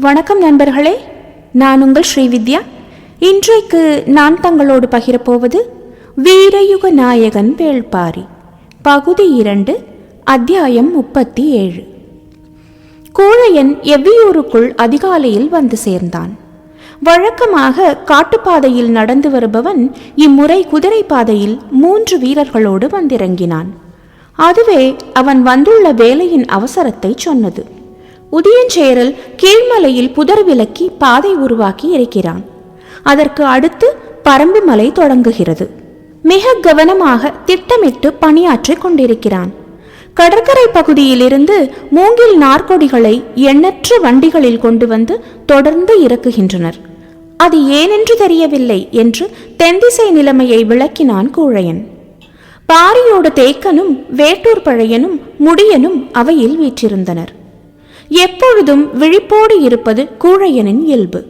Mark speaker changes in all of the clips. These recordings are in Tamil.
Speaker 1: வணக்கம் நண்பர்களே நான் உங்கள் ஸ்ரீவித்யா. இன்றைக்கு நான் தங்களோடு பகிரப்போவது வீரயுக நாயகன் வேள்பாரி பகுதி இரண்டு அத்தியாயம் முப்பத்தி ஏழு கூழையன் எவ்வியூருக்குள் அதிகாலையில் வந்து சேர்ந்தான். வழக்கமாக காட்டுப்பாதையில் நடந்து வருபவன் இம்முறை குதிரை பாதையில் மூன்று வீரர்களோடு வந்திறங்கினான். அதுவே அவன் வந்துள்ள வேலையின் அவசரத்தை சொன்னது. உதியஞ்சேரல் கீழ்மலையில் புதர் விலக்கி பாதை உருவாக்கி இருக்கிறான். அதற்கு அடுத்து பரம்பு மலை தொடங்குகிறது. மிக கவனமாக திட்டமிட்டு பணியாற்றிக் கொண்டிருக்கிறான். கடற்கரை பகுதியிலிருந்து மூங்கில் நார்க்கொடிகளை எண்ணற்ற வண்டிகளில் கொண்டு வந்து தொடர்ந்து இறக்குகின்றனர். அது ஏனென்று தெரியவில்லை என்று தென்திசை நிலைமையை விளக்கினான் கூழையன். பாரியோடு தேக்கனும் வேட்டூர் பழையனும் முடியனும் அவையில் வீற்றிருந்தனர். எப்பொழுதும் விழிப்போடு இருப்பது கூழையனின் இயல்பு.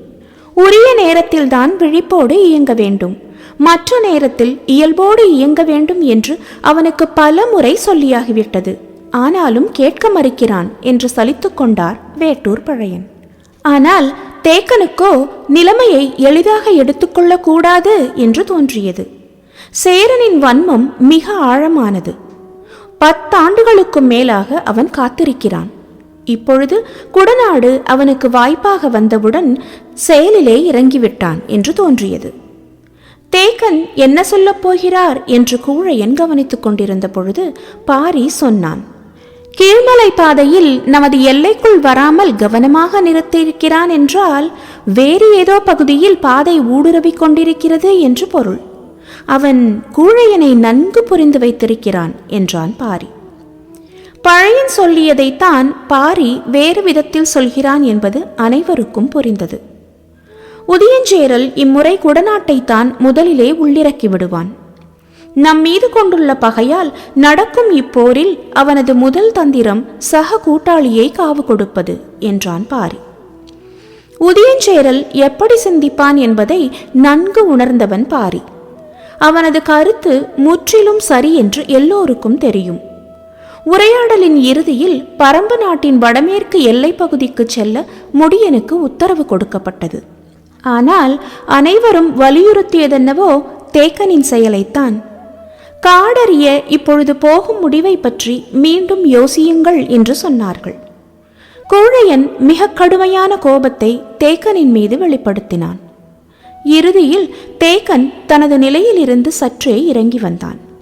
Speaker 1: உரிய நேரத்தில்தான் விழிப்போடு இயங்க வேண்டும். மற்ற நேரத்தில் இயல்போடு இயங்க வேண்டும் என்று அவனுக்கு பல முறை சொல்லியாகிவிட்டது. ஆனாலும் கேட்க மறுக்கிறான் என்று சலித்துக் கொண்டார் வேட்டூர் பழையன். ஆனால் தேக்கனுக்கோ நிலைமையை எளிதாக எடுத்துக்கொள்ளக்கூடாது என்று தோன்றியது. சேரனின் வன்மம் மிக ஆழமானது. பத்தாண்டுகளுக்கும் மேலாக அவன் காத்திருக்கிறான். இப்பொழுது குடநாடு அவனுக்கு வாய்ப்பாக வந்தவுடன் செயலிலே இறங்கிவிட்டான் என்று தோன்றியது. தேக்கன் என்ன சொல்லப் போகிறார் என்று கூழையன் கவனித்துக் கொண்டிருந்த பொழுது பாரி சொன்னான் கீழ்மலை பாதையில் நமது எல்லைக்குள் வராமல் கவனமாக நிறுத்தியிருக்கிறான் என்றால் வேறு ஏதோ பகுதியில் பாதை ஊடுருவிக் கொண்டிருக்கிறது என்று பொருள். அவன் கூழையனை நன்கு புரிந்து வைத்திருக்கிறான் என்றான் பாரி. பழையன் சொல்லியதைத்தான் பாரி வேறு விதத்தில் சொல்கிறான் என்பது அனைவருக்கும் புரிந்தது. உதயஞ்சேரல் இம்முறை குடநாட்டைத்தான் முதலிலே உள்ளிறக்கி விடுவான். நம் மீது கொண்டுள்ள பகையால் நடக்கும் இப்போரில் அவனது முதல் தந்திரம் சக கூட்டாளியை காவு கொடுப்பது என்றான் பாரி. உதயஞ்சேரல் எப்படி சிந்திப்பான் என்பதை நன்கு உணர்ந்தவன் பாரி. அவனது கருத்து முற்றிலும் சரி என்று எல்லோருக்கும் தெரியும். உரையாடலின் இறுதியில் பரம்பு நாட்டின் வடமேற்கு எல்லைப் பகுதிக்கு செல்ல முடியனுக்கு உத்தரவு கொடுக்கப்பட்டது. ஆனால் அனைவரும் வலியுறுத்தியதென்னவோ தேக்கனின் செயலைத்தான். காடறிய இப்பொழுது போகும் முடிவை பற்றி மீண்டும் யோசியுங்கள் என்று சொன்னார்கள். கோழையன் மிக கடுமையான கோபத்தை தேக்கனின் மீது வெளிப்படுத்தினான். இறுதியில் தேக்கன் தனது நிலையிலிருந்து சற்றே இறங்கி வந்தான்.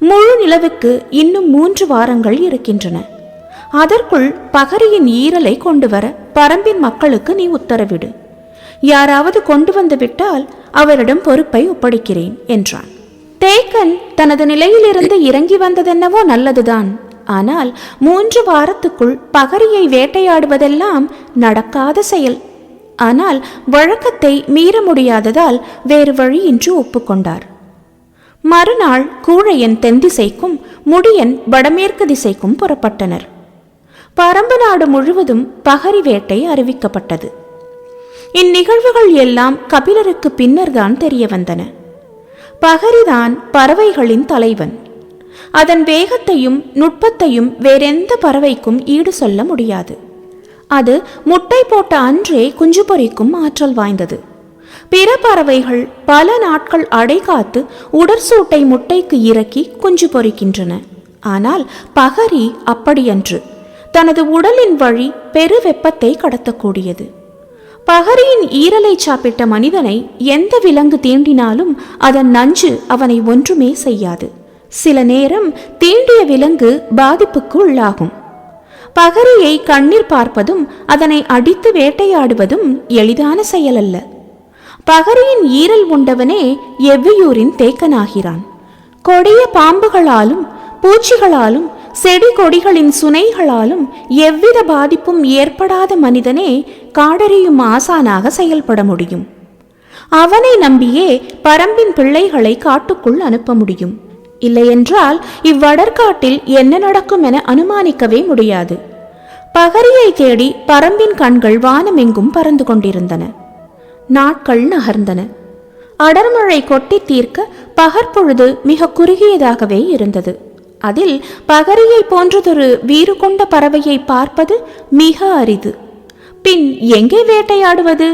Speaker 1: முழு நிலவுக்கு இன்னும் மூன்று வாரங்கள் இருக்கின்றன. அதற்குள் பகரியின் ஈரலை கொண்டு வர பரம்பின் மக்களுக்கு நீ உத்தரவிடு. யாராவது கொண்டு வந்துவிட்டால் அவரிடம் பொறுப்பை ஒப்படைக்கிறேன் என்றான். தேக்கன் தனது நிலையிலிருந்து இறங்கி வந்ததென்னவோ நல்லதுதான். ஆனால் மூன்று வாரத்துக்குள் பகரியை வேட்டையாடுவதெல்லாம் நடக்காத செயல். ஆனால் வழக்கத்தை மீற முடியாததால் வேறு வழியின்றி ஒப்புக்கொண்டார். மறுநாள் கூழையன் தென் திசைக்கும் முடியன் வடமேற்கு திசைக்கும் புறப்பட்டனர். பரம்பு நாடு முழுவதும் பகரி வேட்டை அறிவிக்கப்பட்டது. இந்நிகழ்வுகள் எல்லாம் கபிலருக்கு பின்னர்தான் தெரிய வந்தன. பகரிதான் பறவைகளின் தலைவன். அதன் வேகத்தையும் நுட்பத்தையும் வேறெந்த பறவைக்கும் ஈடு சொல்ல முடியாது. அது முட்டை போட்ட அன்றே குஞ்சு பொறிக்கும் ஆற்றல் வாய்ந்தது. பிற பறவைகள் பல நாட்கள் அடைகாத்து உடற்சூட்டை முட்டைக்கு இறக்கி குஞ்சு பொறிக்கின்றன. ஆனால் பகரி அப்படியன்று தனது உடலின் வழி பெரு வெப்பத்தை கடத்தக்கூடியது. பகரியின் ஈரலை சாப்பிட்ட மனிதனை எந்த விலங்கு தீண்டினாலும் அதன் நஞ்சு அவனை ஒன்றுமே செய்யாது. சில நேரம் தீண்டிய விலங்கு பாதிப்புக்கு உள்ளாகும். பகரியை கண்ணீர் பார்ப்பதும் அதனை அடித்து வேட்டையாடுவதும் எளிதான செயலல்ல. பகரியின் ஈரல் உண்டவனே எவ்வியூரின் தேக்கனாகிறான். கொடிய பாம்புகளாலும் பூச்சிகளாலும் செடி கொடிகளின் சுனைகளாலும் எவ்வித பாதிப்பும் ஏற்படாத மனிதனே காடறியும் ஆசானாக செயல்பட முடியும். அவனை நம்பியே பரம்பின் பிள்ளைகளை காட்டுக்குள் அனுப்ப முடியும். இல்லையென்றால் இவ்வடற்காட்டில் என்ன நடக்கும் என அனுமானிக்கவே முடியாது. பகரியை தேடி பரம்பின் கண்கள் வானமெங்கும் பறந்து கொண்டிருந்தன. நாட்கள் நகர்ந்தன. அடர்மழை கொட்டி தீர்க்க பகற்பொழுது மிக குறுகியதாகவே இருந்தது. அதில் பகரியை போன்றதொரு வீறு கொண்ட பறவையை பார்ப்பது மிக அரிது. பின் எங்கே வேட்டையாடுவது?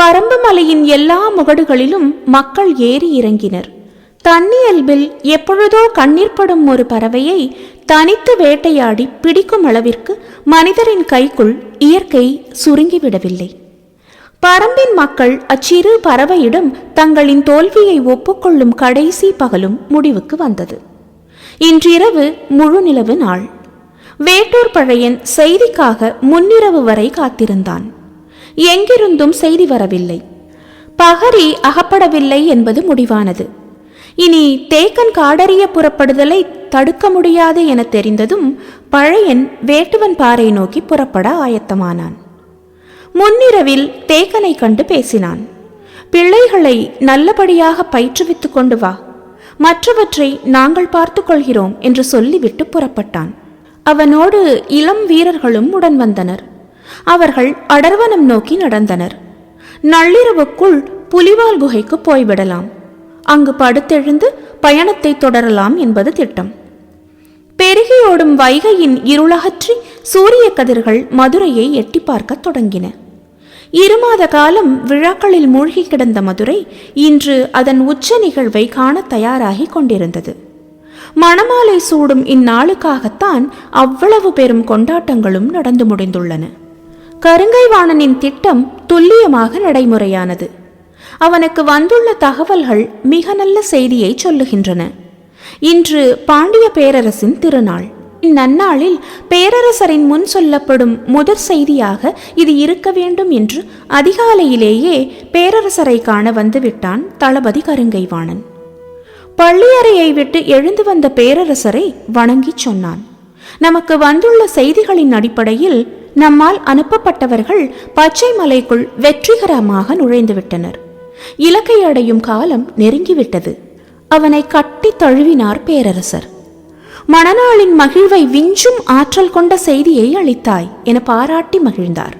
Speaker 1: பரம்பு மலையின் எல்லா முகடுகளிலும் மக்கள் ஏறி இறங்கினர். தன்னியல்பில் எப்பொழுதோ கண்ணீர் படும் ஒரு பறவையை தனித்து வேட்டையாடி பிடிக்கும் அளவிற்கு மனிதரின் கைக்குள் இயற்கை சுருங்கிவிடவில்லை. பரம்பின் மக்கள் அச்சிறு பறவையிடம் தங்களின் தோல்வியை ஒப்புக்கொள்ளும் கடைசி பகலும் முடிவுக்கு வந்தது. இன்றிரவு முழு நிலவு நாள். வேட்டூர் பழையன் செய்திக்காக முன்னிரவு வரை காத்திருந்தான். எங்கிருந்தும் செய்தி வரவில்லை. பகரி அகப்படவில்லை என்பது முடிவானது. இனி தேக்கன் காடறிய புறப்படுதலை தடுக்க முடியாது என தெரிந்ததும் பழையன் வேட்டுவன் பாறை நோக்கி புறப்பட ஆயத்தமானான். முன்னிரவில் தேக்கனை கண்டு பேசினான். பிள்ளைகளை நல்லபடியாக பயிற்றுவித்துக் கொண்டு வா. மற்றவற்றை நாங்கள் பார்த்து கொள்கிறோம் என்று சொல்லிவிட்டு புறப்பட்டான். அவனோடு இளம் வீரர்களும் உடன் வந்தனர். அவர்கள் அடர்வனம் நோக்கி நடந்தனர். நள்ளிரவுக்குள் புலிவால் குகைக்கு போய்விடலாம். அங்கு படுத்தெழுந்து பயணத்தை தொடரலாம் என்பது திட்டம். பெருகியோடும் வைகையின் இருளகற்றி சூரிய கதிர்கள் மதுரையை எட்டி பார்க்கத் தொடங்கின. இருமாத காலம் விழாக்களில் மூழ்கி கிடந்த மதுரை இன்று அதன் உச்ச நிகழ்வை காண தயாராகி கொண்டிருந்தது. மணமாலை சூடும் இந்நாளுக்காகத்தான் அவ்வளவு பெரும் கொண்டாட்டங்களும் நடந்து முடிந்துள்ளன. கருங்கைவாணனின் திட்டம் துல்லியமாக நடைமுறையானது. அவனுக்கு வந்துள்ள தகவல்கள் மிக நல்ல செய்தியை சொல்லுகின்றன. இன்று பாண்டிய பேரரசின் திருநாள். இந்நன்னாளில் பேரரசரின் முன் சொல்லப்படும் முதற் செய்தியாக இது இருக்க வேண்டும் என்று அதிகாலையிலேயே பேரரசரை காண வந்துவிட்டான் தளபதி கருங்கைவாணன். பள்ளியறையை விட்டு எழுந்து வந்த பேரரசரை வணங்கிச் சொன்னான். நமக்கு வந்துள்ள செய்திகளின் அடிப்படையில் நம்மால் அனுப்பப்பட்டவர்கள் பச்சை மலைக்குள் வெற்றிகரமாக நுழைந்துவிட்டனர் இலக்கை அடையும் காலம் நெருங்கிவிட்டது. அவனை கட்டி தழுவினார் பேரரசர். மணநாளின் மகிழ்வை விஞ்சும் ஆற்றல் கொண்ட செய்தியை அளித்தாய் என பாராட்டி மகிழ்ந்தார்.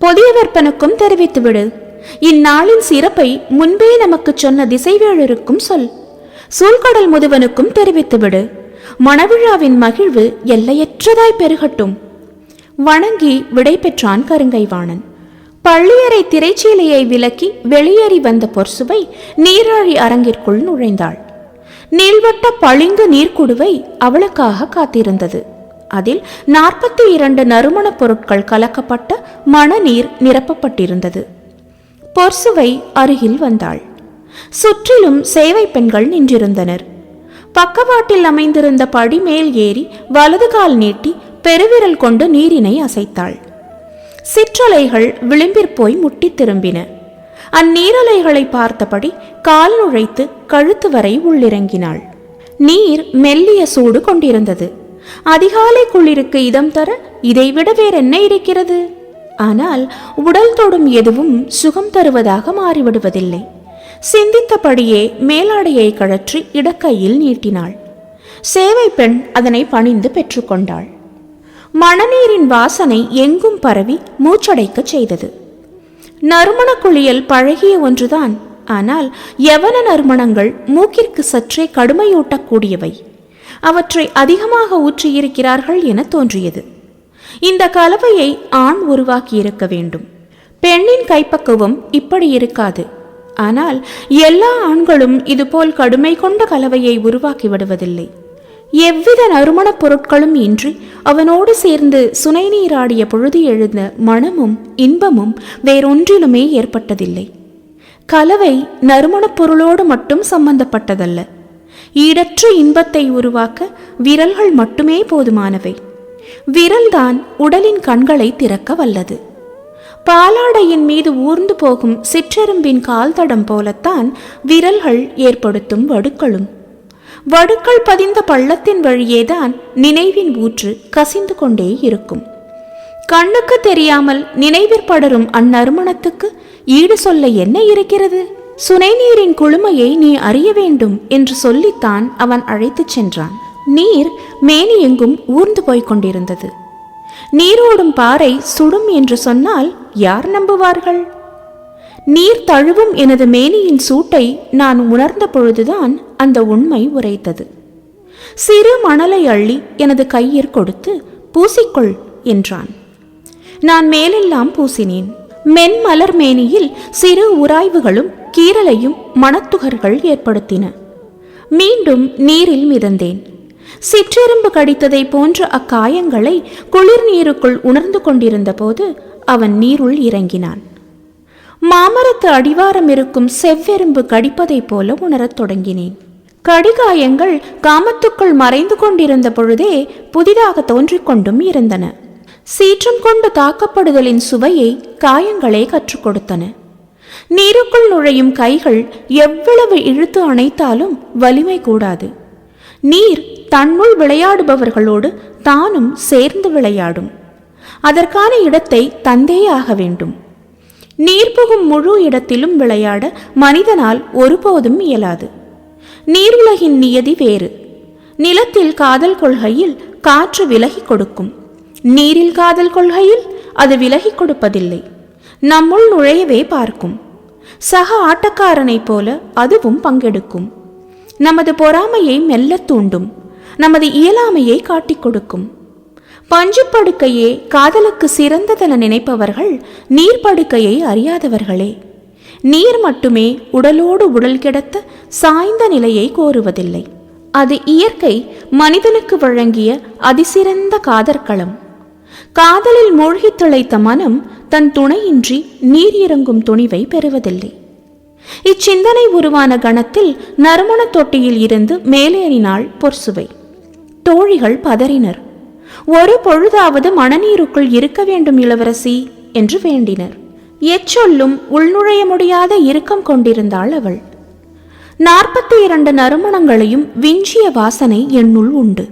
Speaker 1: பொதியவர்ப்பனுக்கும் தெரிவித்துவிடு. இந்நாளின் சிறப்பை முன்பே நமக்கு சொன்ன திசைவேழருக்கும் சொல். சூழ்கடல் முதுவனுக்கும் தெரிவித்துவிடு. மணவிழாவின் மகிழ்வு எல்லையற்றதாய் பெருகட்டும். வணங்கி விடை பெற்றான் கருங்கைவாணன். பள்ளியறை திரைச்சீலையை விலக்கி வெளியேறி வந்த பொர்சுவை நீராழி அரங்கிற்குள் நுழைந்தாள். நீள்வட்ட பளிங்கு நீர்க்குடுவை அவளுக்காக காத்திருந்தது. அதில் நாற்பத்தி இரண்டு நறுமணப் பொருட்கள் கலக்கப்பட்ட மணநீர் நிரப்பப்பட்டிருந்தது. பொர்சுவை அருகில் வந்தாள். சுற்றிலும் சேவை பெண்கள் நின்றிருந்தனர். பக்கவாட்டில் அமைந்திருந்த படி மேல் ஏறி வலது கால் நீட்டி பெருவிரல் கொண்டு நீரினை அசைத்தாள். சிற்றலைகள் விளிம்பிற் போய் முட்டித் திரும்பின. அந்நீரலைகளை பார்த்தபடி கால் நுழைத்து கழுத்து வரை உள்ளிறங்கினாள். நீர் மெல்லிய சூடு கொண்டிருந்தது. அதிகாலை குளிருக்கு இதம் தர இதைவிட வேறென்ன இருக்கிறது? ஆனால் உடல் தொடும் எதுவும் சுகம் தருவதாக மாறிவிடுவதில்லை. சிந்தித்தபடியே மேலாடையை கழற்றி இடக்கையில் நீட்டினாள். சேவை பெண் அதனை பணிந்து பெற்றுக்கொண்டாள். மணநீரின் வாசனை எங்கும் பரவி மூச்சடைக்கச் செய்தது. நறுமண குளியல் பழகிய ஒன்றுதான். ஆனால் யவன நறுமணங்கள் மூக்கிற்கு சற்றே கடுமையூட்டக்கூடியவை? அவற்றை அதிகமாக ஊற்றியிருக்கிறார்கள் என தோன்றியது. இந்த கலவையை ஆண் உருவாக்கியிருக்க வேண்டும். பெண்ணின் கைப்பக்குவம் இப்படி இருக்காது. ஆனால் எல்லா ஆண்களும் இதுபோல் கடுமை கொண்ட கலவையை உருவாக்கி விடுவதில்லை. எவ்வித நறுமணப் பொருட்களும் இன்றி அவனோடு சேர்ந்து சுனை நீராடிய பொழுது எழுந்த மனமும் இன்பமும் வேறொன்றிலுமே ஏற்பட்டதில்லை. கலவை நறுமணப் பொருளோடு மட்டும் சம்பந்தப்பட்டதல்ல. ஈடற்ற இன்பத்தை உருவாக்க விரல்கள் மட்டுமே போதுமானவை. விரல்தான் உடலின் கண்களை திறக்க வல்லது. பாலாடையின் மீது ஊர்ந்து போகும் சிற்றெரும்பின் கால்தடம் போலத்தான் விரல்கள் ஏற்படுத்தும் வடுக்களும். வடுக்கள் பதிந்த பள்ளத்தின் வழியேதான் நினைவின் ஊற்று கசிந்து கொண்டே இருக்கும். கண்ணுக்கு தெரியாமல் நினைவிற் படரும் அந்நறுமணத்துக்கு ஈடு சொல்ல என்ன இருக்கிறது? சுனைநீரின் குளுமையை நீ அறிய வேண்டும் என்று சொல்லித்தான் அவன் அழைத்துச் சென்றான். நீர் மேனி எங்கும் ஊர்ந்து போய்க் கொண்டிருந்தது. நீரோடும் பாறை சுடும் என்று சொன்னால் யார் நம்புவார்கள்? நீர் தழுவும் எனது மேனியின் சூட்டை நான் உணர்ந்த பொழுதுதான் அந்த உண்மை உரைத்தது. சிறு மணலை அள்ளி எனது கையிற் கொடுத்து பூசிக்கொள் என்றான். நான் மேலெல்லாம் பூசினேன். மென்மலர் மேனியில் சிறு உராய்வுகளும் கீறலையும் மணத்துகர்கள் ஏற்படுத்தின. மீண்டும் நீரில் மிதந்தேன். சிற்றெரும்பு கடித்ததை போன்ற அக்காயங்களை குளிர் நீருக்குள் உணர்ந்து கொண்டிருந்த போது அவன் நீருள் இறங்கினான். மாமரத்து அடிவாரம் இருக்கும் செவ்வெரும்பு கடிப்பதைப் போல உணரத் தொடங்கினேன். கடிகாயங்கள் காமத்துக்குள் மறைந்து கொண்டிருந்த பொழுதே புதிதாக தோன்றிக் கொண்டும் இருந்தன. சீற்றம் கொண்டு தாக்கப்படுதலின் சுவையை காயங்களே கற்றுக் கொடுத்தன. நீருக்குள் நுழையும் கைகள் எவ்வளவு இழுத்து அணைத்தாலும் வலிமை கூடாது. நீர் தன்னுள் விளையாடுபவர்களோடு தானும் சேர்ந்து விளையாடும். அதற்கான இடத்தை தந்தே ஆக வேண்டும். நீர் புகும் முழு இடத்திலும் விளையாட மனிதனால் ஒருபோதும் இயலாது. நீர் உலகின் நியதி வேறு. நிலத்தில் காதல் கொள்கையில் காற்று விலகிக் கொடுக்கும். நீரில் காதல் கொள்கையில் அது விலகிக் கொடுப்பதில்லை. நம்முள் நுழையவே பார்க்கும். சக ஆட்டக்காரனைப் போல அதுவும் பங்கெடுக்கும். நமது பொறாமையை மெல்ல தூண்டும். நமது இயலாமையை காட்டிக் கொடுக்கும். பஞ்சுப்படுக்கையே காதலுக்கு சிறந்ததென நினைப்பவர்கள் நீர்ப்படுக்கையை அறியாதவர்களே. நீர் மட்டுமே உடலோடு உடல் கிடத்த சாய்ந்த நிலையை கோருவதில்லை. அது இயற்கை மனிதனுக்கு வழங்கிய அதிசிறந்த காதற்களம். காதலில் மூழ்கித் திளைத்த மனம் தன் துணையின்றி நீர் இறங்கும் துணிவை பெறுவதில்லை. இச்சிந்தனை உருவான கணத்தில் நறுமண தொட்டியில் இருந்து மேலேறினாள் பொர்சுவை தோழிகள் பதறினர். ஒரு பொழுதாவது மணநீருக்குள் இருக்க வேண்டும் இளவரசி என்று வேண்டினர். எச்சொல்லும் உள்நுழைய முடியாத இறுக்கம் கொண்டிருந்தாள் அவள். நாற்பத்தி இரண்டு நறுமணங்களையும் விஞ்சிய வாசனை என்னுள் உண்டு.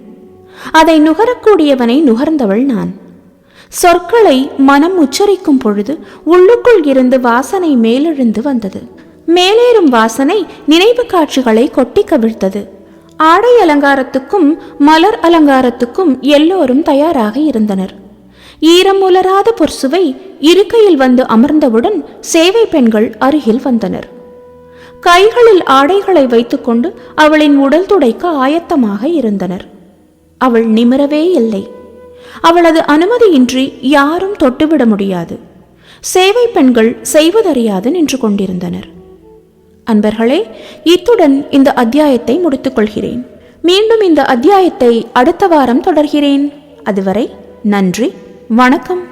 Speaker 1: அதை நுகரக்கூடியவனை நுகர்ந்தவள் நான். சொற்களை மனம் உச்சரிக்கும் பொழுது உள்ளுக்குள் இருந்து வாசனை மேலெழுந்து வந்தது. மேலேறும் வாசனை நினைவு காட்சிகளை கொட்டி கவிழ்த்தது. ஆடை அலங்காரத்துக்கும் மலர் அலங்காரத்துக்கும் எல்லோரும் தயாராக இருந்தனர். ஈரம் உலராத பொர்சுவை இருக்கையில் வந்து அமர்ந்தவுடன் சேவை பெண்கள் அருகில் வந்தனர். கைகளில் ஆடைகளை வைத்துக்கொண்டு அவளின் உடல் துடைக்க ஆயத்தமாக இருந்தனர். அவள் நிமிரவே இல்லை. அவளது அனுமதியின்றி யாரும் தொட்டுவிட முடியாது. சேவை பெண்கள் செய்வதறியாது நின்று கொண்டிருந்தனர். அன்பர்களே இத்துடன் இந்த அத்தியாயத்தை முடித்துக்கொள்கிறேன். மீண்டும் இந்த அத்தியாயத்தை அடுத்த வாரம் தொடர்கிறேன். அதுவரை நன்றி வணக்கம்.